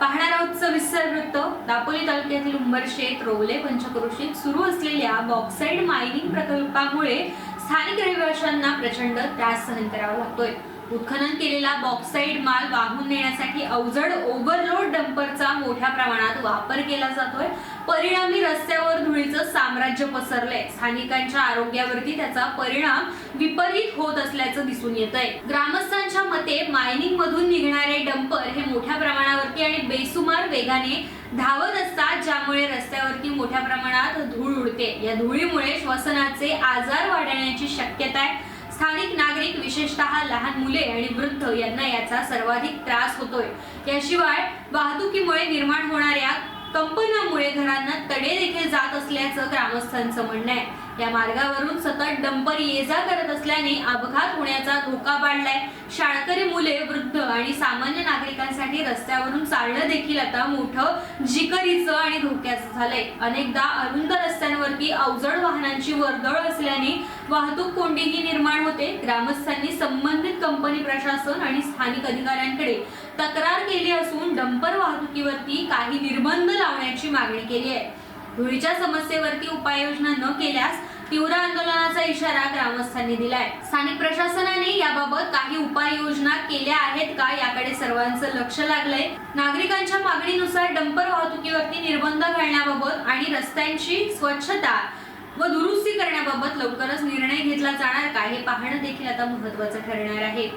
पाहणार आहोत सविस्तर वृत्त दापोली तालुक्यातील उंबरशेत रोवले पंचक्रोशीत सुरू असलेल्या बॉक्साईड मायनिंग प्रकल्पामुळे स्थानिक रहिवाशांना प्रचंड त्रास सहन करावा लागतोय. उत्खनन केलेला बॉक्साईड माल वाहून नेण्यासाठी अवजड ओव्हरलोड डंपरचा मोठ्या प्रमाणात वापर केला जातोय. परिणामी रस्त्यावर धुळीचं साम्राज्य पसरलंय. स्थानिकांच्या आरोग्यावरती त्याचा परिणाम विपरीत होत असल्याचं दिसून येत आहे ग्रामस्थांच्या मते मायनिंग मधून निघणारे डंपर हे मोठ्या प्रमाणावरती आणि बेसुमार वेगाने धावत असतात ज्यामुळे रस्त्यावरती मोठ्या प्रमाणात धूळ उडते. या धुळीमुळे श्वसनाचे आजार वाढण्याची शक्यता आहे. स्थानिक नागरिक विशेषतः लहान मुले आणि वृद्ध यांना याचा सर्वाधिक त्रास होतोय. याशिवाय वाहतुकीमुळे निर्माण होणाऱ्या कंपनामुळे घरांना असल्याचं ग्रामस्थांचं म्हणणं आहे. या मार्गावरून सतत डंपर ये जा करत असल्याने अपघात होण्याचा धोका वाढलाय. शाळकरी मुले वृद्ध आणि सामान्य नागरिकांसाठी रस्त्यावरून चालणं देखील आता मोठं जिकरीचं आणि धोक्याचं झालंय. अनेकदा अरुंद रस्त्यांवरती अवजड वाहनांची वर्दळ असल्याने वाहतूक कोंडीही निर्माण होते. ग्रामस्थांनी संबंधित कंपनी प्रशासन आणि स्थानिक अधिकाऱ्यांकडे तक्रार केली असून डंपर वाहतुकीवरती काही निर्बंध लावण्याची मागणी केली आहे. धुळीच्या समस्येवरती उपाययोजना न केल्यास तीव्र आंदोलनाचा इशारा ग्रामस्थांनी दिलाय. स्थानिक प्रशासनाने याबाबत काही उपाययोजना केल्या आहेत का याकडे सर्वांचं लक्ष लागलंय. नागरिकांच्या मागणीनुसार डंपर वाहतुकीवरती निर्बंध घालण्याबाबत आणि रस्त्यांची स्वच्छता व दुरुस्ती करण्याबाबत लवकरच निर्णय घेतला जाणार. का हे पाहणं देखील आता महत्वाचं ठरणार आहे.